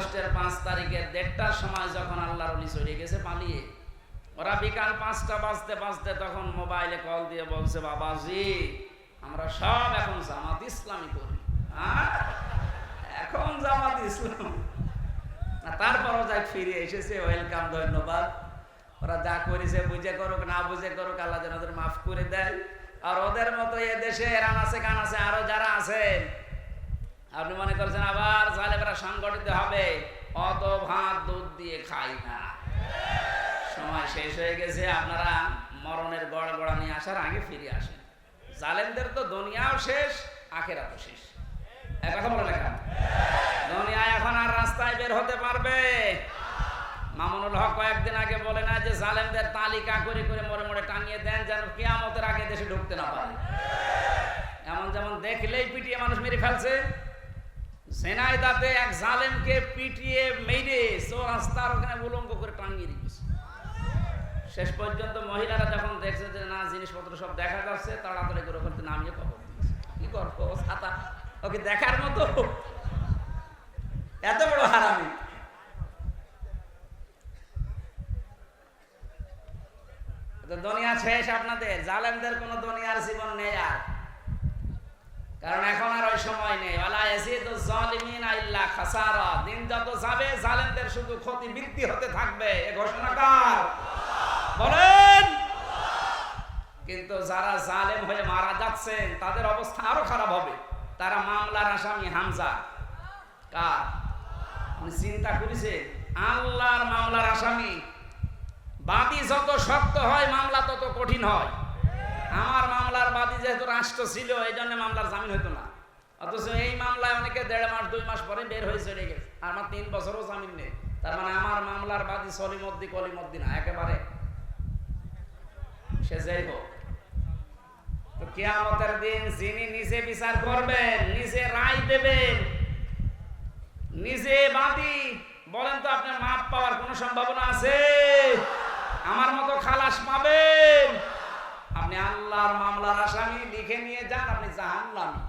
আগস্টের পাঁচ তারিখের দেড়টার সময় যখন আল্লাহর অলি চলে গেছে, পালিয়ে। ওরা বিকাল পাঁচটা বাজতে বাজতে তখন মোবাইলে কল দিয়ে বলছে, বাবাজি, আমরা সব এখন জামাত ইসলামী করি। হ্যাঁ? এখন জামাত ইসলাম। তারপরও যাই ফিরে এসেছে, ওয়েলকাম, ধন্যবাদ। ওরা যা করেছে বুঝে করুক, না বুঝে করুক, আল্লাহ যেন ওদের মাফ করে দেয়। আর ওদের মতো এ দেশে এরান আছে কান আছে আরও যারা আছেন আপনি মনে করছেন আবার জালেবরা সংগঠিত হবে? অত ভাত দুধ দিয়ে খাই না। সময় শেষ হয়ে গেছে, আপনারা মরণের গড় গড়া নিয়ে আসার আগে ফিরে আসেন। জালেমদের তো দুনিয়াও শেষ, আখেরাতও শেষ। এক কথা বলে না দুনিয়া এখন আর রাস্তায় বের হতে পারবে? মামুনুল হক কয়েকদিন আগে বলে না যে, জালেমদের তালিকা করে করে মরে মরে টাঙিয়ে দেন যেন কেয়ামতের আগে দেশে ঢুকতে না পারে। এমন যেমন দেখলেই পিটিয়ে মানুষ মেরে ফেলছে। সেনাইদাতে এক জালেমকে পিটিয়ে মেরে ওখানে উলঙ্গ করে শেষ পর্যন্ত মহিলারা যখন দেখছে যে না, জিনিসপত্র সব দেখা যাচ্ছে, তাড়াতাড়ি করে ওখানে নামিয়ে খবর কি ছাতা ওকে দেখার মতো। এত বড় হারামি। দুনিয়া শেষ আপনাদের। জালেমদের কোনো দুনিয়ার জীবন নেই আর। কারণ এখন আর ওই সময় নেই। ইল্লা খাসারা। দিন যত যাবে, জালেমদের শুধু ক্ষতি বৃদ্ধি হতে থাকবে। এ ঘোষণা কার? বলেন। কিন্তু যারা জালেম হয়ে মারা যাচ্ছেন, তাদের অবস্থা আরও খারাপ হবে। তারা মামলার আসামি হামজা। কার? চিন্তা করেছে আল্লাহর মামলার আসামি। বাদী যত শক্ত হয়, মামলা তত কঠিন হয়। আমার মামলার বাদী যেহেতু রাষ্ট্র ছিল, এই জন্য মামলার জামিন হতো না। অথচ এই মামলায় অনেকে দেড় মাস, দুই মাস পরে বের হয়ে চলে গেছে আমার তিন বছরও জামিন নেই। তার মানে আমার মামলার বাদী সলিমদ্দি কলিমদ্দি না একেবারে সে যাই হোক। কেয়ামতের দিন যিনি নিজে বিচার করবেন, নিজে রায় দেবেন, নিজে বাদী, বলেন তো আপনার মাপ পাওয়ার কোনো সম্ভাবনা আছে? আমার মতো খালাস পাবেন? আপনি আল্লাহর মামলার আসামি লিখে নিয়ে যান, আপনি জাহান্নামী।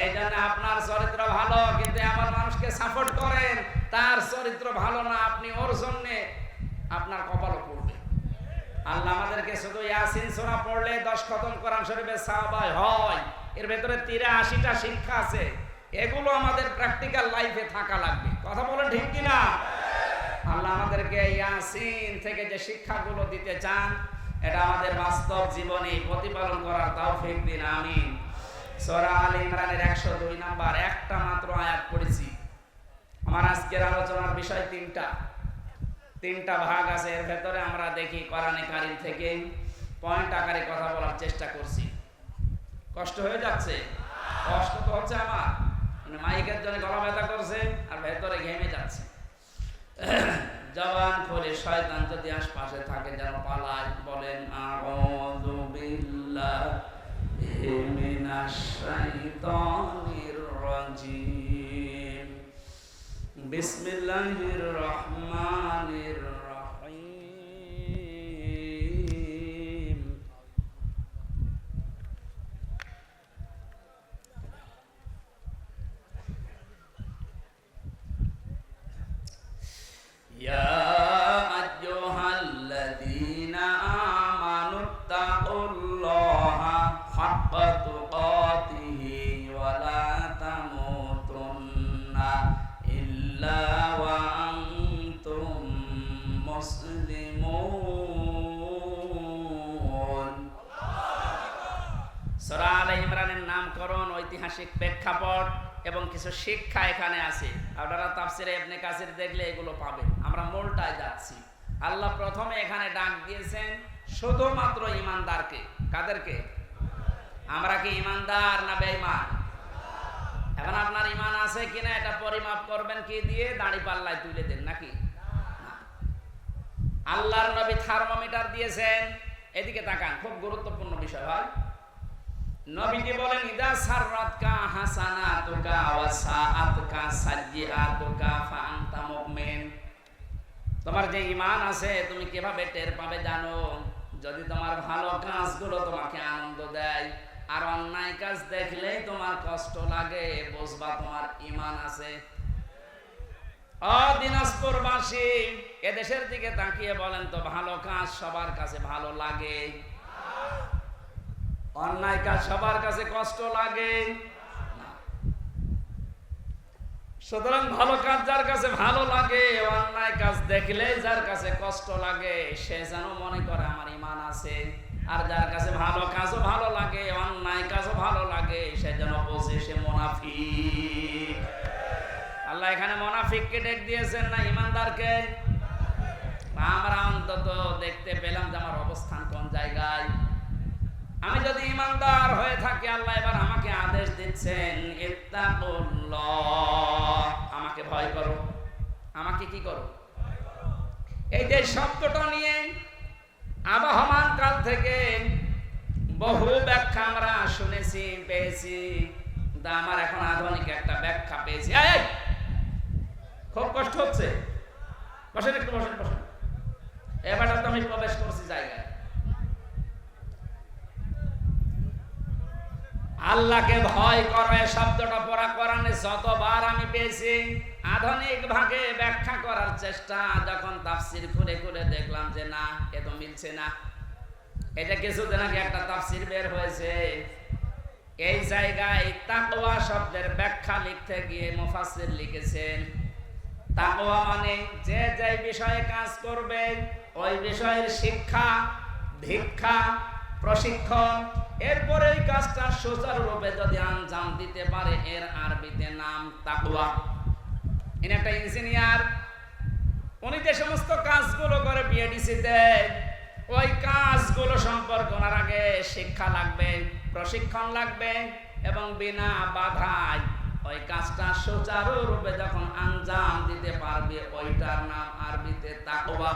এই জন্য আপনার চরিত্র ভালো, কিন্তু আমার মানুষকে সাপোর্ট করেন, তার চরিত্র ভালো না, আপনি ওর জন্য আপনার কপালও পড়বে। আল্লাহ আমাদেরকে শুধু ইয়াসিন সোনা পড়লে দশ খতম কোরআন শরীফের সাহাবায় হয়। এর ভেতরে তিরা আশিটা শিক্ষা আছে। এগুলো আমাদের প্র্যাকটিক্যাল লাইফে থাকা লাগবে। কথা বলেন ঠিক কিনা? আল্লাহ আমাদেরকে ইয়াসিন থেকে যে শিক্ষাগুলো দিতে চান এটা আমাদের বাস্তব জীবনে প্রতিপালন করার তৌফিক দিন, আমিন। সূরা আল ইমরানের 102 নাম্বার, একটা মাত্র আয়াত পড়েছি। আমার আজকের আলোচনার বিষয় তিনটা। তিনটা ভাগ আছে, এর ভেতরে আমরা দেখি কোরআনে কারিম থেকে পয়েন্ট আকারে কথা বলার চেষ্টা করছি। কষ্ট হয়ে যাচ্ছে? কষ্ট তো হচ্ছে আমার। মানে মাইকের জন্য গলা ব্যথা করছে, আর ভেতরে ঘেমে যাচ্ছে। জবান করে শয়তান যদি আশপাশে থাকে যেন পালায় বলেন বিসমিল্লাহির রহমানির ইমরানের নামকরণ ঐতিহাসিক প্রেক্ষাপট এবং কিছু শিক্ষা এখানে আছে। আপনারা তাফসিরে ইবনে কাসির দেখলে এগুলো পাবেন। আমরা মূলটায় যাচ্ছি। আল্লাহ প্রথমে এখানে ডাক দিয়েছেন শুধুমাত্র ইমানদারকে। কাদেরকে? আমরা কি ইমানদার না বেঈমান? এখন আপনার ইমান আছে কিনা এটা পরিমাপ করবেন কি দিয়ে? দাড়ি পাল্লায় তুলে দেন, নাকি? আল্লাহর নবী থার্মোমিটার দিয়েছেন। এদিকে তাকান, খুব গুরুত্বপূর্ণ বিষয় হয়। নবীজি বলেন, ইদা সাররাতকা হাসানাতুকা ওয়া সাআতুকা সাইয়্যাতুকা ফা আনতা মুমিন। তোমার যে ঈমান আছে, তুমি কীভাবে টের পাবে জানো? যদি তোমার ভালো কাজগুলো তোমাকে আনন্দ দেয়, আর অন্যায় কাজ দেখলেই তোমার কষ্ট লাগে, বুঝবা তোমার ঈমান আছে। অদিনাজপুরবাসী এদেশের দিকে তাকিয়ে বলেন তো, ভালো কাজ সবার কাছে ভালো লাগে। অন্যায় কাজ সবার কাছে কষ্ট লাগে। সুতরাং ভালো কাজ যার কাছে ভালো লাগে, অন্যায় কাজ দেখলে যার কাছে কষ্ট লাগে, সে যেন মনে করে আমার ইমান আছে। আর যার কাছে ভালো কাজও ভালো লাগে, অন্যায় কাজও ভালো লাগে, সে যেন বোঝে সে মোনাফিক। আল্লাহ এখানে মোনাফিককে ডেক দিয়েছেন না ইমানদারকে? আমরা অন্তত দেখতে পেলাম যে আমার অবস্থান কোন জায়গায়। আমি যদি ইমানদার হয়ে থাকি, আল্লাহ এবার আমাকে আদেশ দিচ্ছেন আমাকে ভয় করো। আমাকে কি করো? এই যে শব্দটা নিয়ে আবহমান কাল থেকে বহু ব্যাখ্যা আমরা শুনেছি, পেয়েছি। কিন্তু আমার এখন আধুনিক একটা ব্যাখ্যা পেয়েছি! খুব কষ্ট হচ্ছে। বসেন একটু, বসেন বসেন। এবার তো আমি প্রবেশ করছি জায়গায়। আল্লাহকে ভয় করো করে শব্দটা পড়া কোরআনে যতবার আমি পেয়েছি। আধুনিক ভাগে ব্যাখ্যা করার চেষ্টা, যখন তাফসির খুলে খুলে দেখলাম যে না, এ তো মিলছে না। এটা কিছুদিন আগে একটা তাফসির বের হয়েছে। এই জায়গায় তাকওয়া শব্দের ব্যাখ্যা লিখতে গিয়ে মুফাসসির লিখেছেন, তাকওয়া মানে যে যে বিষয়ে কাজ করবে, ওই বিষয়ের শিক্ষা দীক্ষা প্রশিক্ষণ এরপরে এই কাজটা সুচারুরূপে যদি আঞ্জাম দিতে পারে, এর আরবিতে নাম তাকওয়া। ইনি একটা ইঞ্জিনিয়ার। উনি যে সমস্ত কাজগুলো করে বিএডিসিতে ওই কাজগুলো সম্পর্কে ওনার আগে শিক্ষা লাগবে, প্রশিক্ষণ লাগবে এবং বিনা বাধায় ওই কাজটা সুচারুরূপে যখন আঞ্জাম দিতে পারবে, ওইটার নাম আরবিতে তাকওয়া।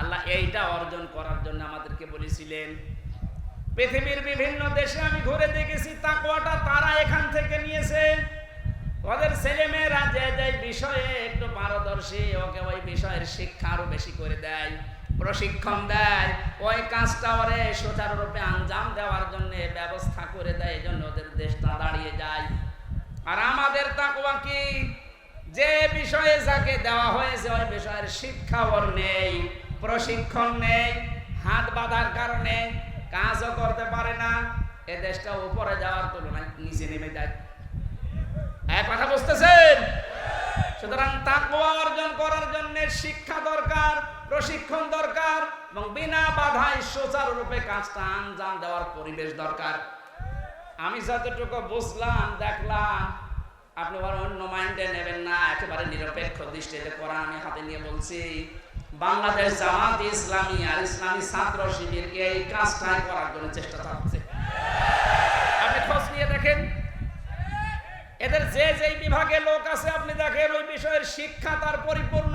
আল্লাহ এইটা অর্জন করার জন্য আমাদেরকে বলেছিলেন পৃথিবীর বিভিন্ন দেশে আমি ঘুরে দেখেছি, তাকওয়াটা তারা এখান থেকে নিয়েছে। ওদের ছেলে মেয়েরা যে যে বিষয়ে একটু পারদর্শী, ওকে ওই বিষয়ের শিক্ষা আরও বেশি করে দেয়, প্রশিক্ষণ দেয়। ওই কাজটা ওরে সুচারুরূপে আঞ্জাম দেওয়ার জন্য ব্যবস্থা করে দেয়, এই জন্য ওদের দেশটা দাঁড়িয়ে যায়। আর আমাদের তাকওয়া কি? যে বিষয়ে যাকে দেওয়া হয়েছে, ওই বিষয়ের শিক্ষা ওর নেই, প্রশিক্ষণ নেই, হাত বাঁধার কারণে কাজও করতে পারে না, এ দেশটা উপরে যাওয়ার তুলনায় নিচে নেমে যায়। এক কথা বুঝতেছেন? সুতরাং তাকওয়া অর্জন করার জন্য শিক্ষা দরকার, প্রশিক্ষণ দরকার, এবং বিনা বাধায় সুচারুরূপে কাজটা আঞ্জাম দেওয়ার পরিবেশ দরকার। আমি যতটুকু বুঝলাম, দেখলাম, আপনি আবার অন্য মাইন্ডে নেবেন না, একেবারে নিরপেক্ষ দৃষ্টিতে কোরআন আমি হাতে নিয়ে বলছি। বাংলাদেশ জামাত ইসলামী আর ইসলামী ছাত্র শিবিরকে এই কাজটাই করার জন্য চেষ্টা চালাচ্ছে। আপনি খোঁজ নিয়ে দেখেন? এদের যে যেই বিভাগে লোক আছে, আপনি দেখেন ওই বিষয়ের শিক্ষা তার পরিপূর্ণ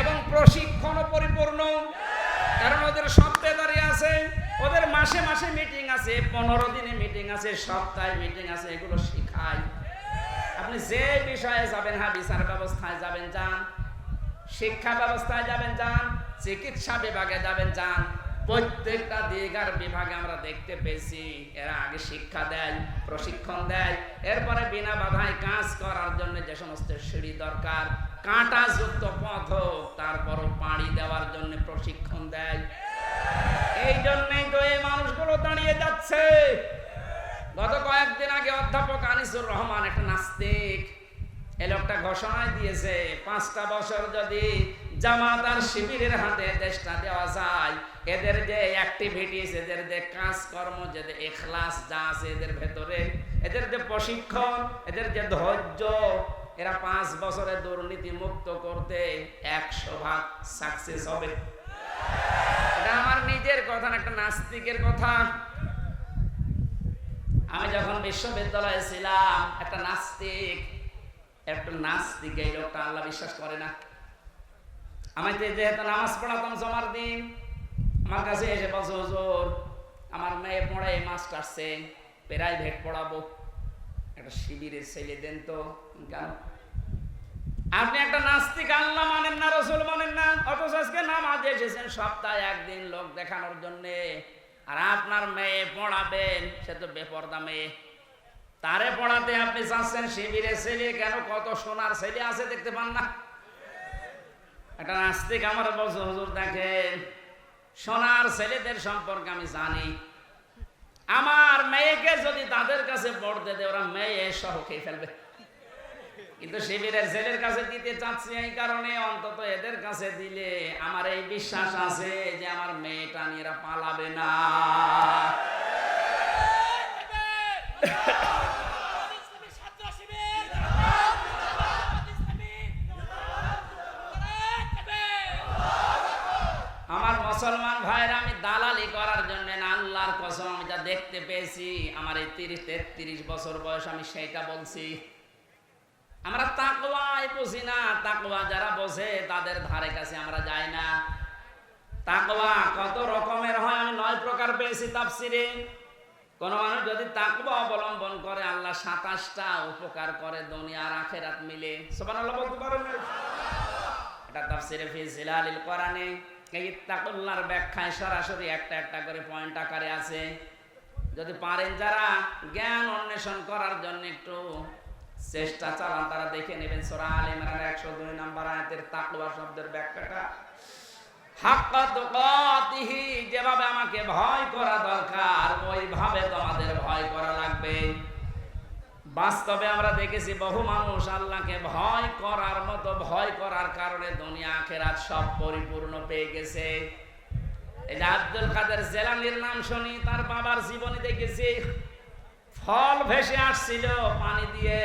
এবং প্রশিক্ষণ পরিপূর্ণ। কারণ ওদের সপ্তাহে দাঁড়িয়ে আছে, ওদের মাসে মাসে মিটিং আছে, পনেরো দিনে মিটিং আছে, সপ্তাহে মিটিং আছে, এগুলো শিখায়। আপনি যে বিষয়ে যাবেন হ্যাঁ বিচার ব্যবস্থায় যাবেন, যান। শিক্ষা ব্যবস্থায় যাবেন যান, চিকিৎসা বিভাগে যাবেন যান। প্রত্যেকটা দিগার বিভাগে আমরা দেখতে পেয়েছি, এরা আগে শিক্ষা দেয়, প্রশিক্ষণ দেয়, এরপরে বিনা বাধায় কাজ করার জন্য যে সমস্ত সিঁড়ি দরকার কাঁটা যুক্ত পথ তারপরও পাড়ি দেওয়ার জন্য প্রশিক্ষণ দেয়। এই জন্যই তো এই মানুষগুলো দাঁড়িয়ে যাচ্ছে। গত কয়েকদিন আগে অধ্যাপক আনিসুর রহমান, একটা নাস্তিক এই লোকটা ঘোষণা দিয়েছে, পাঁচটা বছর যদি জামাত আর শিবিরের হাতে দেশটা দেওয়া যায়, এদের যে অ্যাক্টিভিটিস এদের যে কাজকর্ম, যে এখলাস যা আছে এদের ভেতরে, এদের যে প্রশিক্ষণ, এদের যে ধৈর্য, এরা পাঁচ বছরে দুর্নীতি মুক্ত করতে একশো ভাগ সাকসেস হবে। এটা আমার নিজের কথা একটা নাস্তিকের কথা। আমি যখন বিশ্ববিদ্যালয়ে ছিলাম, একটা নাস্তিক একটা নাস্তিক এই লোকটা আল্লাহ বিশ্বাস করে না। আমি যেহেতু নামাজ পড়াতাম জমার দিন। আমার কাছে এসে বলছে আমার মেয়ে পড়ে মাস্টার্সে প্রাইভেট পড়াবো। একটা শিবিরের ছেলে দেন তো কেন আপনি একটা নাস্তিক, আল্লাহ মানেন না, রসুল মানেন না। অথচ আজকে নামাজে এসেছেন সপ্তাহে একদিন লোক দেখানোর জন্যে। আর আপনার মেয়ে পড়াবেন, সে তো বেপর্দা মেয়ে। তারে পড়াতে আপনি চাচ্ছেন শিবিরে ছেলে কেন? কত সোনার ছেলে আছে দেখতে পান না? একটা নাস্তিক আমার বলছে, হুজুর দেখেন, সোনার ছেলেদের সম্পর্কে আমি জানি। আমার মেয়েকে যদি তাদের কাছে পড়তে দেয়, ওরা মেয়ে সহ খেয়ে ফেলবে। কিন্তু শিবিরের ছেলের কাছে দিতে চাচ্ছি এই কারণে অন্তত এদের কাছে দিলে আমার এই বিশ্বাস আছে যে আমার মেয়েটা নিয়ে পালাবে না আমার মুসলমান ভাইরা আমি দালালি করার জন্য না আল্লাহর কসম আমি যা দেখতে পেয়েছি আমার এই তিরিশ তেত্রিশ বছর বয়স আমি সেটা বলছি। আমরা তাকওয়াই বুঝি না তাকওয়া যারা বসে তাদের ধারে কাছে আমরা যাই না। তাকওয়া কত রকমের হয় আমি নয় প্রকার পেয়েছি কোন মানুষ যদি অবলম্বন করে, আল্লাহ সাতাশটা উপকার করে দুনিয়ার আখেরাত মিলে। সুবহানাল্লাহ বলতে পারেন এটা এই ব্যাখ্যায় সরাসরি একটা একটা করে পয়েন্ট আকারে আছে। যদি পারেন যারা জ্ঞান অন্বেষণ করার জন্য একটু চেষ্টা চালান, তারা দেখে নেবেন সূরা আলে ইমরানের 102 নম্বর আয়াতের তাকওয়া শব্দের ব্যাখ্যাটা। যেভাবে আমাকে ভয় করা দরকার, ওইভাবে তোমাদের ভয় করা লাগবে। বাস্তবে আমরা দেখেছি বহু মানুষ আল্লাহকে ভয় করার মতো ভয় করার কারণে দুনিয়া আখেরাত সব পরিপূর্ণ পেয়ে গেছে। আব্দুল কাদের জেলানির নাম শুনি, তার বাবার জীবনী দেখেছি। ফল ভেসে আসছিল পানি দিয়ে।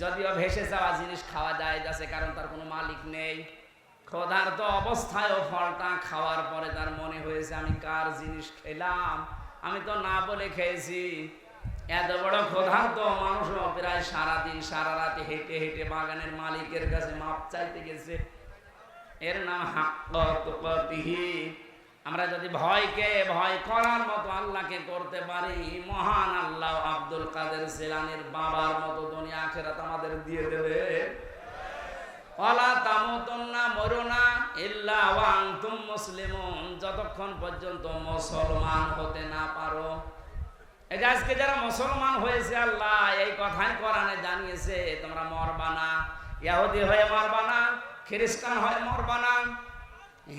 যদিও ভেসে যাওয়া জিনিস খাওয়া যায়, যাচ্ছে কারণ তার কোনো মালিক নেই। অবস্থায়ও ফলটা খাওয়ার পরে তার মনে হয়েছে, আমি কার জিনিস খেলাম? আমি তো না বলে খেয়েছি। এত বড় মানুষও প্রায় সারাদিন, সারা রাতে হেঁটে হেঁটে বাগানের মালিকের কাছে মাপ চাইতে গেছে। এর নাম হাক্কতিহি আমরা যদি ভয়কে ভয় করার মতো আল্লাহকে করতে পারি, মহান আল্লাহ আব্দুল কাদের সেলানের বাবার মতো দুনিয়া আখেরাত আমাদের দিয়ে দেবে। ওয়ালা তামুতুন্না মরুনা যতক্ষণ পর্যন্ত মুসলমান হতে না পারো। এই আজকে যারা মুসলমান হয়েছে আল্লাহ, এই কথাই কোরআনে জানিয়েছে, তোমরা মরবা না। ইহুদি হয়ে মরবা না। খ্রিস্টান হয়ে মরবা না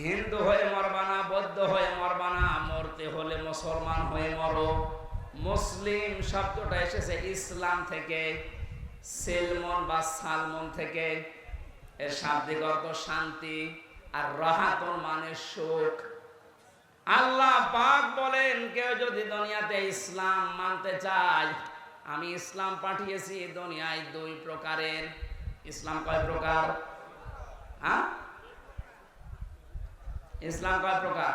হিন্দু হয়ে মরবা না বৌদ্ধ হয়ে মরবা না মরতে হলে মুসলমান হয়ে মরো। মুসলিম শব্দটা এসেছে ইসলাম থেকে, সেলমন বা সালমন থেকে। এর শাব্দিক অর্থ শান্তি আর রাহাতুল মানে সুখ। আল্লাহ পাক বলেন, কেউ যদি দুনিয়াতে ইসলাম মানতে চায়, আমি ইসলাম পাঠিয়েছি দুনিয়ায় দুই প্রকারের। ইসলাম কয় প্রকার? হ্যাঁ? ইসলাম কয় প্রকার?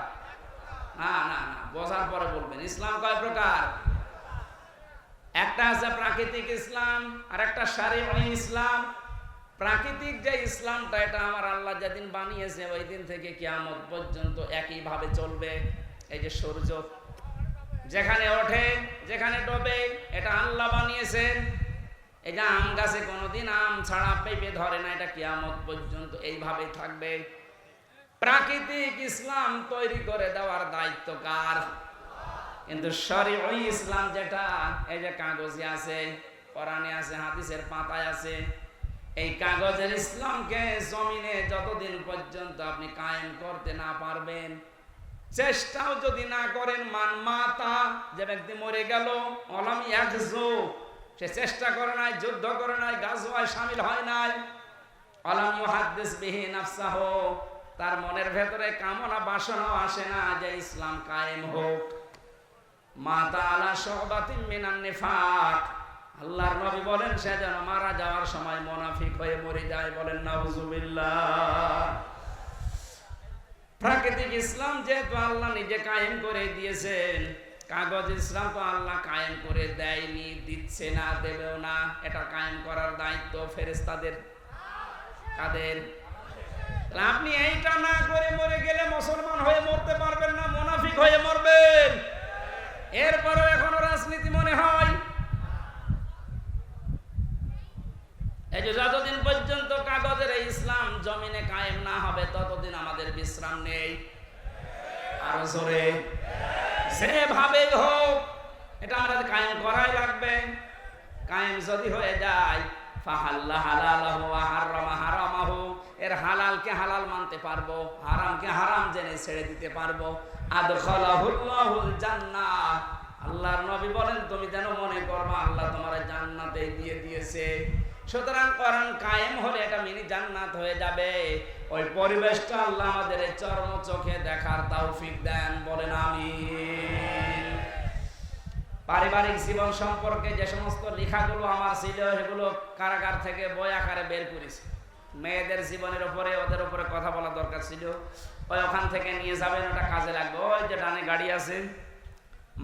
না না না, বোঝার পরে বলবেন। ইসলাম কয় প্রকার? একটা আছে প্রাকৃতিক ইসলাম আর একটা শারীরিক ইসলাম। প্রাকৃতিক যে ইসলামটা, এটা আমার আল্লাহ যেদিন বানিয়েছে ওই দিন থেকে কিয়ামত পর্যন্ত একইভাবে চলবে। এই যে সূর্য, যেখানে ওঠে, যেখানে ডোবে, এটা আল্লাহ বানিয়েছেন। যে আম গাছে কোনোদিন আম ছাড়া পেঁপে ধরে না, এটা কিয়ামত পর্যন্ত এইভাবে থাকবে। প্রাকৃতিক ইসলাম তৈরি করে দেওয়ার দায়িত্ব কার? কিন্তু সরি ওই ইসলাম যেটা, এই যে কাগজে আছে, কোরআনে আছে, হাদিসের পাতায় আছে, এই কাগজের ইসলামকে জমিনে যতদিন পর্যন্ত আপনি কায়েম করতে না পারবেন, চেষ্টাও যদি না করেন মান মাতা যে ব্যক্তি মরে গেল অলাম একজো সে চেষ্টা করে নাই, যুদ্ধ করে নাই গাছওয়ায় সামিল হয় নাই। অলাম মুহাদ্দিস বিহি নাফসাহ, তার মনের ভেতরে কামনা বাসনাও আসে না যে ইসলাম কায়েম হোক। মাতা আলা সহবাতিন মিনান নিফাক, আল্লাহর নবী বলেন, সে যেন মারা যাওয়ার সময় মোনাফিক হয়ে মরে যায় বলেন, নাউজুবিল্লাহ। প্রাকৃতিক ইসলাম যেহেতু আল্লাহ নিজে কায়েম করে দিয়েছেন কাগজ ইসলাম তো আল্লাহ কায়েম করে দেয়নি, দিচ্ছে না, দেবেও না। এটা কায়েম করার দায়িত্ব ফেরেস্তাদের কাদের? আপনি এইটা না করে মরে গেলে মুসলমান হয়ে মরতে পারবেন না, মোনাফিক হয়ে মরবেন। এরপরও এখনও রাজনীতি মনে হয়। এই যে যতদিন পর্যন্ত কাগজের ইসলাম জমিনে কায়েম না হবে, ততদিন আমাদের বিশ্রাম নেই। আরও জোরে। যেভাবে হোক, এটা আমাদের কায়েম করাই লাগবে। কায়েম যদি হয়ে যায় এর হালালকে হালাল মানতে পারব, হারামকে হারাম জেনে ছেড়ে দিতে পারব। আদখালাহুল্লাহুল জান্নাহ। আল্লাহর নবী বলেন, তুমি যেন মনে করবা আল্লাহ তোমার জান্নাতে দিয়ে দিয়েছে। সুতরাং কোরআন কায়েম হলে এটা মিনি জান্নাত হয়ে যাবে। ওই পরিবেশটা আল্লাহ আমাদের চর্ম চোখে দেখার তৌফিক দেন, বলেন আমিন। পারিবারিক জীবন সম্পর্কে যে সমস্ত লেখাগুলো আমার ছিল, সেগুলো কারাগার থেকে বই আকারে বের করেছি। মেয়েদের জীবনের উপরে, ওদের উপরে কথা বলা দরকার ছিল। ওই ওখান থেকে নিয়ে যাবেন, ওটা কাজে লাগবে। ওই যে ডানে গাড়ি আছে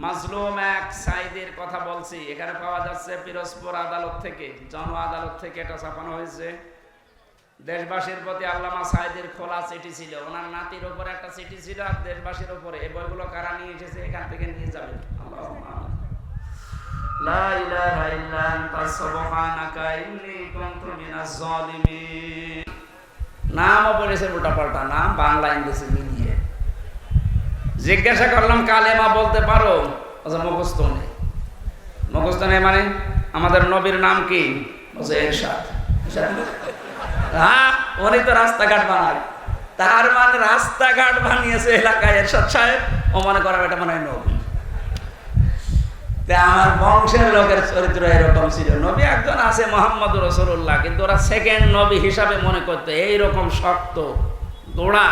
মাজলুম এক সাইদের কথা বলছি। এখানে পাওয়া যাচ্ছে পিরোজপুর আদালত থেকে জন আদালত থেকে এটা ছাপানো হয়েছে। দেশবাসীর প্রতি আল্লামা সাইদের খোলা চিঠি ছিল। ওনার নাতির উপরে একটা চিঠি ছিল আর দেশবাসীর ওপরে এই বইগুলো কারা নিয়ে এসেছে এখান থেকে নিয়ে যাবে নামও পড়েছে উল্টা পাল্টা নাম বাংলা ইংরেজি জিজ্ঞাসা করলাম, কালেমা বলতে পারো? আচ্ছা মুখস্থ নেই। মুখস্থ নেই মানে আমাদের নবীর নাম কি? এরশাদ। হ্যাঁ উনি তো রাস্তাঘাট বানায়। তার মানে রাস্তাঘাট বানিয়েছে এলাকায় এরশাদ সাহেব। ও মনে করার এটা মনে হয় নবী। আমার বংশের লোকের চরিত্র এরকম ছিল। নবী একজন আছে মোহাম্মদ রসুল্লাহ কিন্তু ওরা সেকেন্ড নবী হিসাবে মনে করতো, এইরকম শক্ত গোড়া